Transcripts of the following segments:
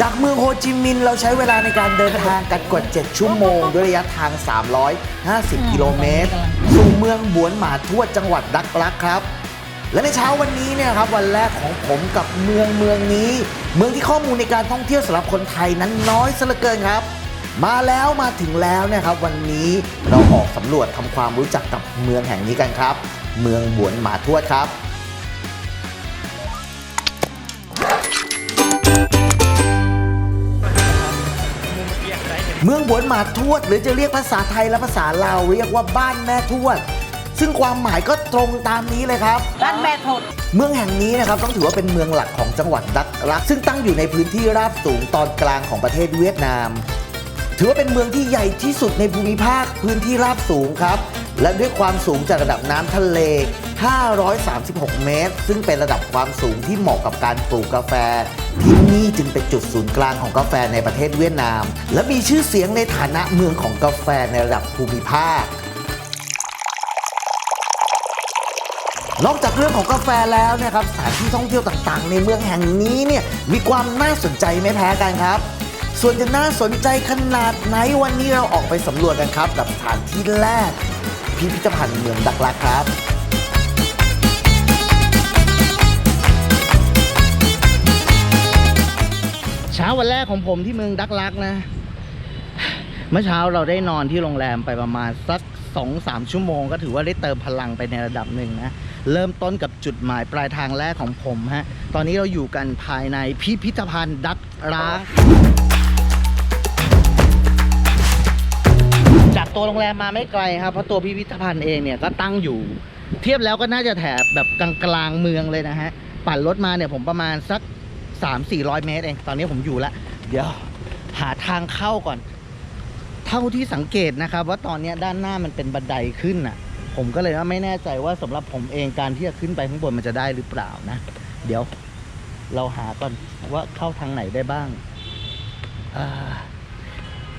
จากเมืองโฮจิมินห์เราใช้เวลาในการเดินทางกันกว่า 7 ชั่วโมง ด้วยระยะทาง 350 กิโลเมตร สู่เมืองบวนหมาทวดจังหวัดดักลักครับ และในเช้าวันนี้เนี่ยครับวันแรกของผมกับเมืองเมืองนี้ เมืองที่ข้อมูลในการท่องเที่ยวสำหรับคนไทยนั้นน้อยซะเหลือเกินครับ มาแล้วมาถึงแล้วเนี่ยครับวันนี้เราออกสำรวจทำความรู้จักกับเมืองแห่งนี้กันครับ เมืองบวนหมาทวดครับ เมืองบวนหมาทวด หรือจะเรียกภาษาไทยและภาษาลาวเรียกว่าบ้านแม่ทวด ซึ่งความหมายก็ตรงตามนี้เลยครับ บ้านแม่ทดเมืองแห่งนี้นะครับต้องถือว่าเป็นเมืองหลักของจังหวัดดักรัก ซึ่งตั้งอยู่ในพื้นที่ราบสูงตอนกลางของประเทศเวียดนาม ถือว่าเป็นเมืองที่ใหญ่ที่สุดในภูมิภาคพื้นที่ราบสูงครับ และด้วยความสูงจากระดับน้ำทะเล 536 เมตร ซึ่งเป็นระดับความสูงที่เหมาะกับการปลูกกาแฟ ที่นี่จึงเป็นจุดศูนย์กลางของกาแฟในประเทศเวียดนาม และมีชื่อเสียงในฐานะเมืองของกาแฟในระดับภูมิภาค นอกจากเรื่องของกาแฟแล้วนะครับสถานที่ท่องเที่ยวต่างๆ ในเมืองแห่งนี้เนี่ยมีความน่าสนใจไม่แพ้กันครับส่วนจะน่าสนใจขนาดไหนวันนี้เราออกไปสำรวจกันครับ กับสถานที่แรก พิพิธภัณฑ์เมืองดักลักครับเช้าวันแรกของผมที่เมืองดักลักนะ เมื่อเช้าเราได้นอนที่โรงแรมไปประมาณสักสองสามชั่วโมงก็ถือว่าได้เติมพลังไปในระดับหนึ่งนะ เริ่มต้นกับจุดหมายปลายทางแรกของผมฮะ ตอนนี้เราอยู่กันภายในพิพิธภัณฑ์ดักร้างจาก ตัวโรงแรมมาไม่ไกลครับเพราะตัวพิพิธภัณฑ์เองเนี่ยก็ตั้งอยู่ เทียบแล้วก็น่าจะแถบแบบกลางกลางๆเมืองเลยนะฮะปั่นรถมาเนี่ยผมประมาณสัก 3-400 เมตรเอง ตอนนี้ผมอยู่ล้วเดี๋ยวหาทางเข้าก่อน เท่าที่สังเกตนะครับ ว่าตอนนี้ด้านหน้ามันเป็นบันไดขึ้นน่ะ ผมก็เลยว่าไม่แน่ใจว่าสำหรับผมเองการที่จะขึ้นไปข้างบนมันจะได้หรือเปล่านะ เดี๋ยวเราหาก่อนว่าเข้าทางไหนได้บ้าง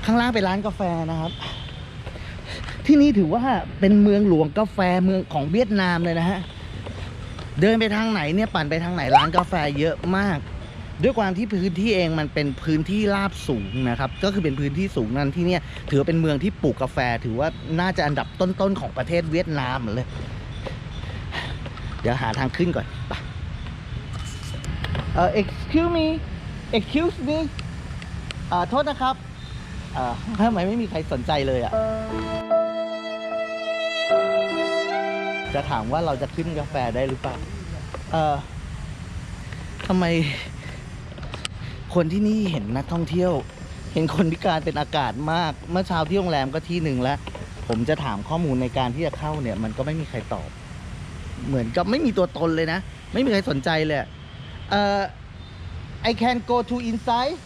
ข้างล่างเป็นร้านกาแฟนะครับ ที่นี่ถือว่าเป็นเมืองหลวงกาแฟเมืองของเวียดนามเลยนะฮะ เดินไปทางไหนเนี่ยปั่นไปทางไหนร้านกาแฟเยอะมาก ด้วยความที่พื้นที่เองมันเป็นพื้นที่ราบสูงนะครับ ก็คือเป็นพื้นที่สูงนั่นที่เนี่ยถือเป็นเมืองที่ปลูกกาแฟ ถือว่าน่าจะอันดับต้นๆของประเทศเวียดนามเลย เดี๋ยวหาทางขึ้นก่อนไปเอ่อ excuse me excuse me อ่าโทษนะครับเอ่อทำไมไม่มีใครสนใจเลยอะ จะถามว่าเราจะขึ้นกาแฟได้หรือเปล่า เอ่อทำไม คนที่นี่เห็นนักท่องเที่ยว เห็นคนพิการเป็นอากาศมาก เมื่อเช้าที่โรงแรมก็ที่หนึ่งแล้ว ผมจะถามข้อมูลในการที่จะเข้าเนี่ย มันก็ไม่มีใครตอบ เหมือนกับไม่มีตัวตนเลยนะ ไม่มีใครสนใจเลยเอ่อ I can go to inside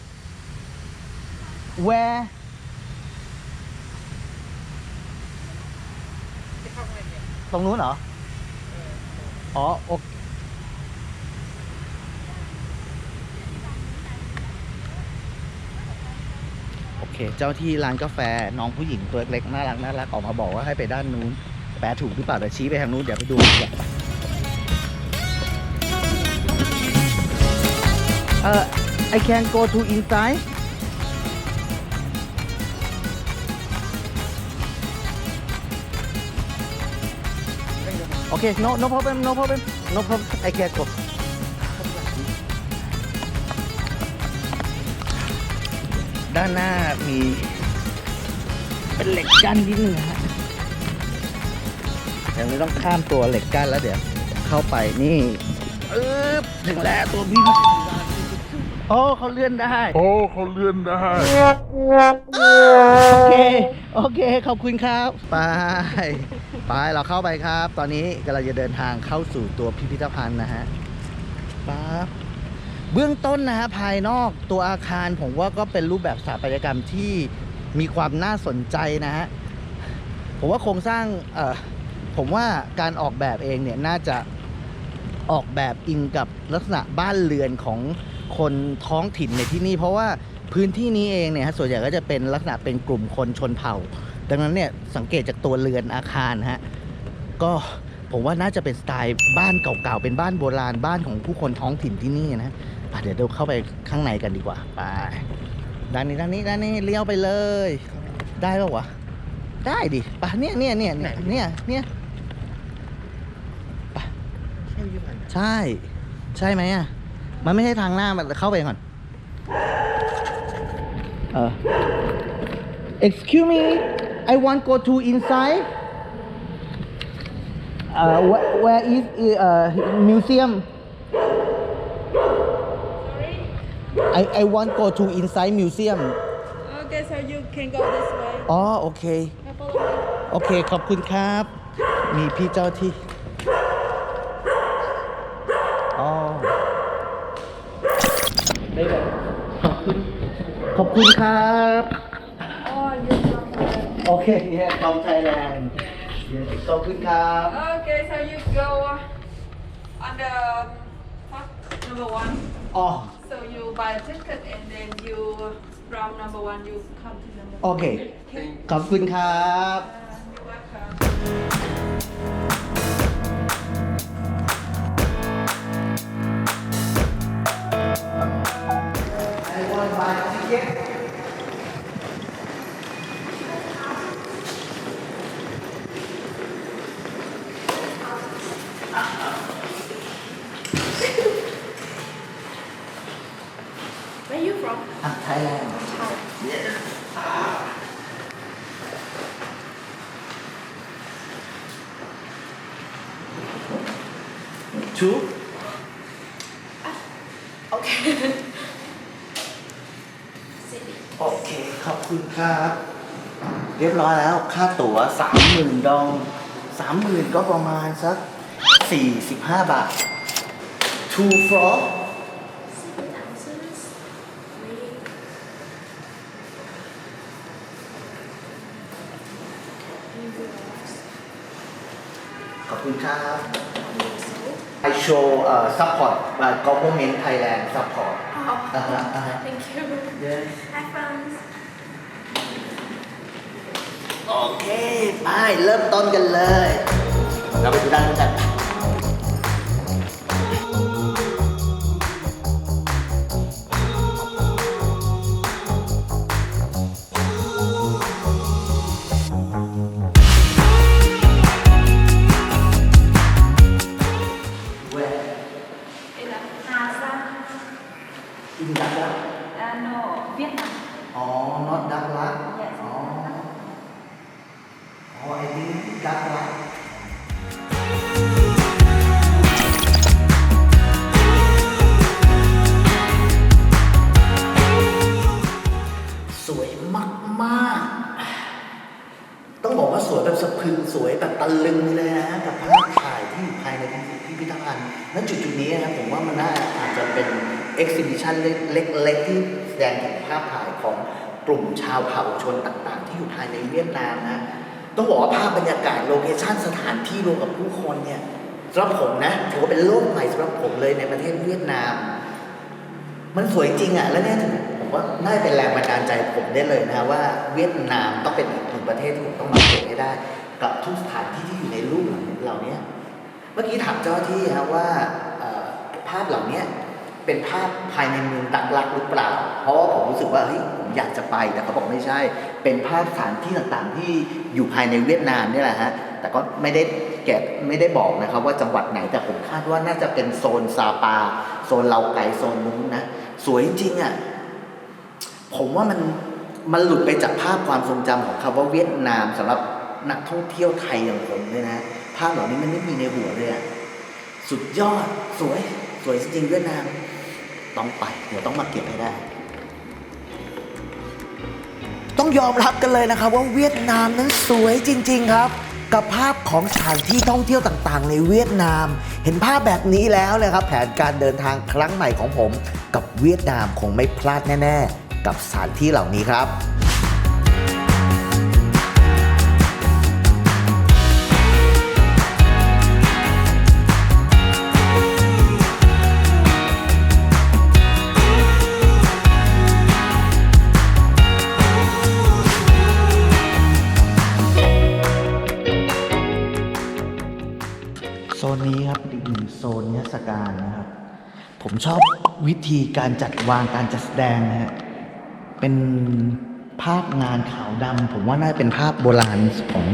where ตรงนู้นเหรอ อ๋อโอเคโอเค เจ้าที่ร้านกาแฟน้องผู้หญิงตัวเล็กน่ารักน่ารักออกมาบอกว่าให้ไปด้านนู้น แปลถูกหรือเปล่าแต่ชี้ไปทางนู้นเดี๋ยวไปดูกันเอ่อ I can go to inside Okay no no problem no problem no problem I can go ด้านหน้ามี เป็นเหล็กกั้นนิดนึงนะฮะเดี๋ยวเราต้องข้ามตัวเหล็กกั้นแล้วเดี๋ยว เข้าไปนี่อึ๊บถึงแล้วตัวพี่โอ้เขาเลื่อนได้ โอ้เขาเลื่อนได้ โอเค โอเค ขอบคุณครับ ไป ไปเราเข้าไปครับ ตอนนี้กำลังจะเดินทางเข้าสู่ตัวพิพิธภัณฑ์นะฮะปั๊บเบื้องต้นนะฮะภายนอกตัวอาคารผมว่าก็เป็นรูปแบบสถาปัตยกรรมที่มีความน่าสนใจนะฮะผมว่าโครงสร้างเอ่อผมว่าการออกแบบเองเนี่ยน่าจะออกแบบอิงกับลักษณะบ้านเรือนของคนท้องถิ่นในที่นี่ เพราะว่าพื้นที่นี้เองเนี่ยฮะส่วนใหญ่ก็จะเป็นลักษณะเป็นกลุ่มคนชนเผ่า ดังนั้นเนี่ยสังเกตจากตัวเรือนอาคารฮะก็ผมว่าน่าจะเป็นสไตล์บ้านเก่าๆ เป็นบ้านโบราณบ้านของผู้คนท้องถิ่นที่นี่นะอะเดี๋ยวเราเข้าไปข้างในกันดีกว่าไปด้านนี้ด้านนี้ด้านนี้เลี้ยวไปเลย ได้ปะวะได้ดิไปะเนี่ยเนี่ยเนี่ยเนี่ยเนี่ยเนี่ยใช่ยี่ห้อไหนใช่ ใช่ไหมอะ มันไม่ใช่ทางหน้ามันเข้าไปก่อนเออ excuse me I want go to inside uh where, where is uh museum Sorry? I I want go to inside museum Okay, so you can go this way. อ๋อโอเค Now follow me. โอเค ขอบคุณครับ มีพี่เจ้าที่อ๋อได้เลยขอบคุณ ขอบคุณครับ Oh, you're from there. โอเคเนี่ย from Thailand ขอบคุณครับ Okay, so you go uh, on the first number one. อ๋อ So you buy a ticket and then you from number one you come to number โอเค ขอบคุณครับ Uh, you're welcome. I want to buy ticket Where you from? I'm Thailand two Okay. โอเค ขอบคุณครับ เรียบร้อยแล้ว ค่าตั๋วสามหมื่นดองสามหมื่นก็ประมาณสักสี่สิบห้าบาท two floor Seven ounces. Three. ขอบคุณครับ I show uh, support uh, government Thailand support Oh, Uh-huh, uh-huh. thank you. yes Have fun. โอเค ไป เริ่มต้นกันเลย เล็กๆที่แสดงถึงภาพถ่ายของกลุ่มชาวเผ่าชนต่างๆ ที่อยู่ภายในเวียดนามนะต้องบอกว่าภาพบรรยากาศโลเคชั่นสถานที่รวมกับผู้คนเนี่ยสำหรับผมนะถือว่าเป็นโลกใหม่สำหรับผมเลยในประเทศเวียดนาม มันสวยจริงอะแล้วเนี่ยถึงผมว่าน่าจะเป็นแรงบันดาลใจผมได้เลยนะว่าเวียดนามต้องเป็นอีกหนึ่งประเทศที่ผมต้องมาเก็บให้ได้ กับทุกสถานที่ที่อยู่ในรูปเหล่านี้เมื่อกี้ถามเจ้าที่ครับว่าภาพเหล่านี้ เป็นภาพภายในเมืองดักลักหรือเปล่า เพราะว่าผมรู้สึกว่าเฮ้ยผมอยากจะไปแต่เขาบอกไม่ใช่ เป็นภาพสถานที่ต่างๆที่อยู่ภายในเวียดนามนี่แหละฮะแต่ก็ไม่ได้แกะไม่ได้บอกนะครับว่าจังหวัดไหนแต่ผมคาดว่าน่าจะเป็นโซนซาปา โซนเลาไกโซนนู้นนะสวยจริงอะผมว่ามันมันหลุดไปจากภาพความทรงจำของคำว่าเวียดนามสำหรับนักท่องเที่ยวไทยอย่างผมเลยนะภาพเหล่านี้มันไม่มีในหัวเลยอะสุดยอดสวยสวยจริงเวียดนาม ต้องไปเดี๋ยวต้องมาเก็บให้ได้ ต้องยอมรับกันเลยนะครับ ว่าเวียดนามนั้นสวยจริง ๆ ครับกับภาพของสถานที่ท่องเที่ยวต่างๆ ในเวียดนาม เห็นภาพแบบนี้แล้วนะครับ แผนการเดินทางครั้งใหม่ของผม กับเวียดนามคงไม่พลาดแน่ ๆ กับสถานที่เหล่านี้ครับ โซนนี้ครับอีกหนึ่งโซนนิทรการนะครับ ผมชอบวิธีการจัดวางการจัดแสดงนะฮะเป็นภาพงานขาวดำผมว่าน่าจะเป็นภาพโบราณของ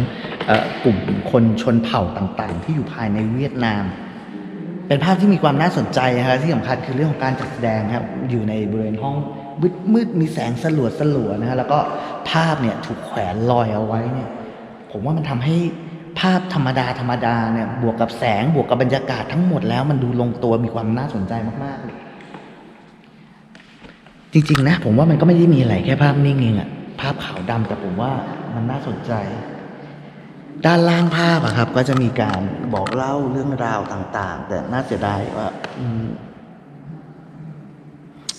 กลุ่มคนชนเผ่าต่างๆ ที่อยู่ภายในเวียดนาม เป็นภาพที่มีความน่าสนใจนะครับที่สำคัญคือเรื่องของการจัดแสดงครับอยู่ในบริเวณห้องมืดมืดมีแสงสลัวสลัวนะฮะแล้วก็ภาพเนี่ยถูกแขวนลอยเอาไว้เนี่ย ผมว่ามันทำให้ ภาพธรรมดาธรรมดาเนี่ยบวกกับแสงบวกกับบรรยากาศทั้งหมดแล้วมันดูลงตัวมีความน่าสนใจมากๆเลยจริงๆนะผมว่ามันก็ไม่ได้มีอะไรแค่ภาพนิ่งเองอะภาพขาวดำแต่ผมว่ามันน่าสนใจ ด้านล่างภาพอะครับ ก็จะมีการบอกเล่าเรื่องราวต่าง ๆ แต่น่าเสียดายว่า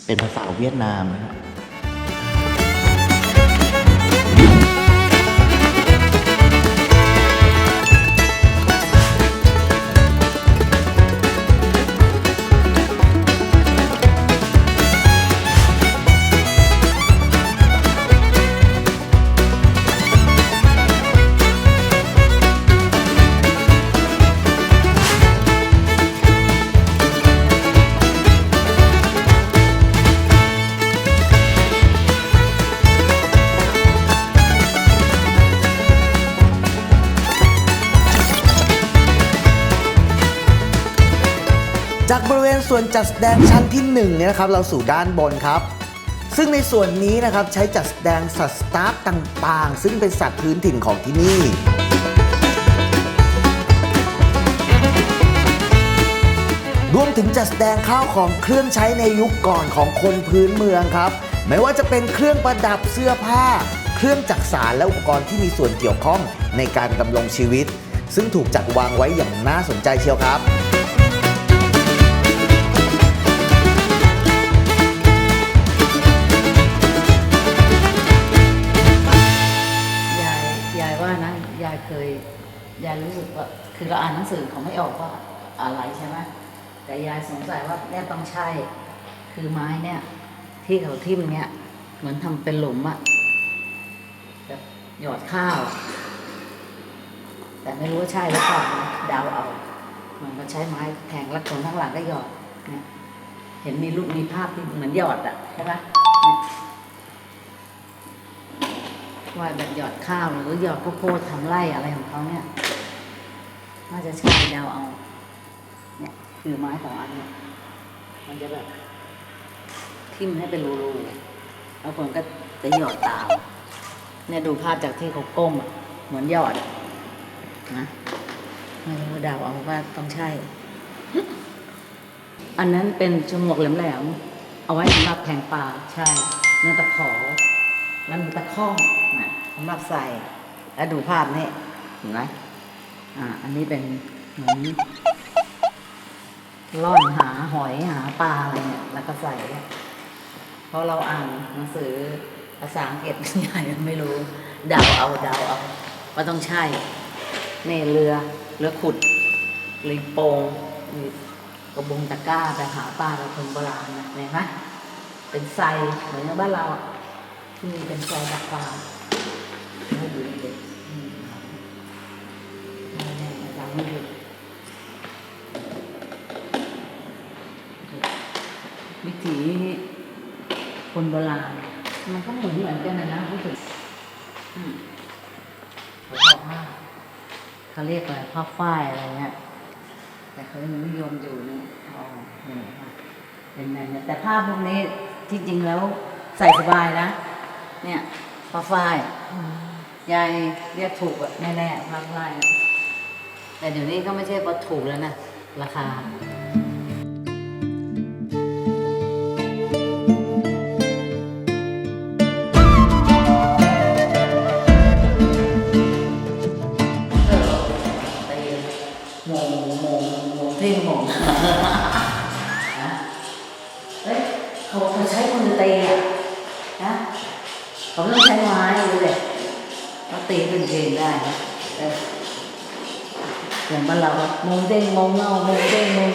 เป็นภาษาเวียดนามนะครับ จากบริเวณส่วนจัดแสดงชั้นที่1เนี่ยนะครับเราสู่ด้านบนครับ ซึ่งในส่วนนี้นะครับใช้จัดแสดงสัตว์สตาร์ฟต่างๆ ซึ่งเป็นสัตว์พื้นถิ่นของที่นี่รวมถึงจัดแสดงข้าวของเครื่องใช้ในยุคก่อนของคนพื้นเมืองครับ ไม่ว่าจะเป็นเครื่องประดับเสื้อผ้า เครื่องจักสานและอุปกรณ์ที่มีส่วนเกี่ยวข้องในการดำรงชีวิต ซึ่งถูกจัดวางไว้อย่างน่าสนใจเชียวครับ คือเราอ่านหนังสือเขาไม่ออกว่าอะไรใช่ไหมแต่ยายสงสัยว่าเนี่ยต้องใช่ คือไม้เนี่ย ที่เขาทิ่มเนี่ยเหมือนทำเป็นหลุมอะแบบหยอดข้าว แต่ไม่รู้ว่าใช่หรือเปล่านะเดาเอาเหมือนเขาใช้ไม้แทงแล้วคนข้างหลังก็หยอดเนี่ยเห็นมีรูปมีภาพที่เหมือนหยอดอะใช่ปะเนี่ยว่าแบบหยอดข้าวหรือหยอดข้าวโพดทำไร่อะไรของเขาเนี่ย น่าจะใช่เดาวเอา เนี่ยคือไม้ของอันเนี่ยมันจะแบบทิ่มให้เป็นรูๆแล้วคนก็จะหยอดตาม เนี่ยดูภาพจากที่เขาก้มอะเหมือนหยอดอะนะไม่รู้เดาวเอาว่าต้องใช่ อันนั้นเป็นฉมวกแหลมๆเอาไว้สำหรับแทงปลาใช่นั่นตะขอแล้วมีตะข้องนะสำหรับใส่ แล้วดูภาพนี่เห็นไหม อ่า อันนี้เป็นเหมือนล่อนหาหอยหาปลาอะไรเนี่ย แล้วก็ใส่ เพราะเราอ่านหนังสือภาษาอังกฤษใหญ่ไม่รู้ เดาเอาเดาเอาว่าต้องใช่นี่เรือเรือขุดลิงโปงมีกระบงตะกร้าไปหาปลาแบบคนโบราณนะเห็นไหมเป็นไซเหมือนบ้านเราอะที่มีเป็นไฟดักปลา คนโบราณ มันก็เหมือนเหมือนกันนะนะพูดถึงอืมเขาบอกว่าเขาเรียกอะไรผ้าฝ้ายอะไรเงี้ยแต่เขายังนิยมอยู่นี่อ๋อเนี่ยค่ะเป็นแบบนี้แต่ผ้าพวกนี้ที่จริงแล้วใส่สบายนะ เนี่ยผ้าฝ้ายยายเรียกถูกอะแน่ๆผ้าฝ้ายแต่เดี๋ยวนี้ก็ไม่ใช่ว่าถูกแล้วนะราคา ขาตีเป็นเพลงได้นะอย่างบ้านเราอะโมงเด้งโมงเงาโมงเด้งโมง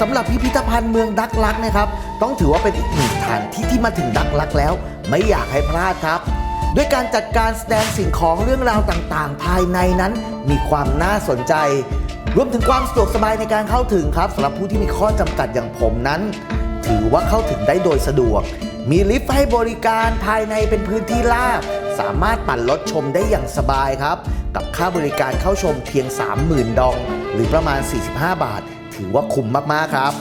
สำหรับพิพิธภัณฑ์เมืองดักลักนะครับ ต้องถือว่าเป็นอีกหนึ่งสถานที่ที่มาถึงดักลักแล้ว ไม่อยากให้พลาดครับ ด้วยการจัดการแสดงสิ่งของเรื่องราวต่างๆ ภายในนั้นมีความน่าสนใจ รวมถึงความสะดวกสบายในการเข้าถึงครับสำหรับผู้ที่มีข้อจำกัดอย่างผมนั้น ถือว่าเข้าถึงได้โดยสะดวก มีลิฟต์ให้บริการภายในเป็นพื้นที่ลาบสามารถปั่นรถชมได้อย่างสบายครับ กับค่าบริการเข้าชมเพียง 30,000 ดอง หรือประมาณ 45 บาท ถือว่าคุ้มมาก ๆ ครับ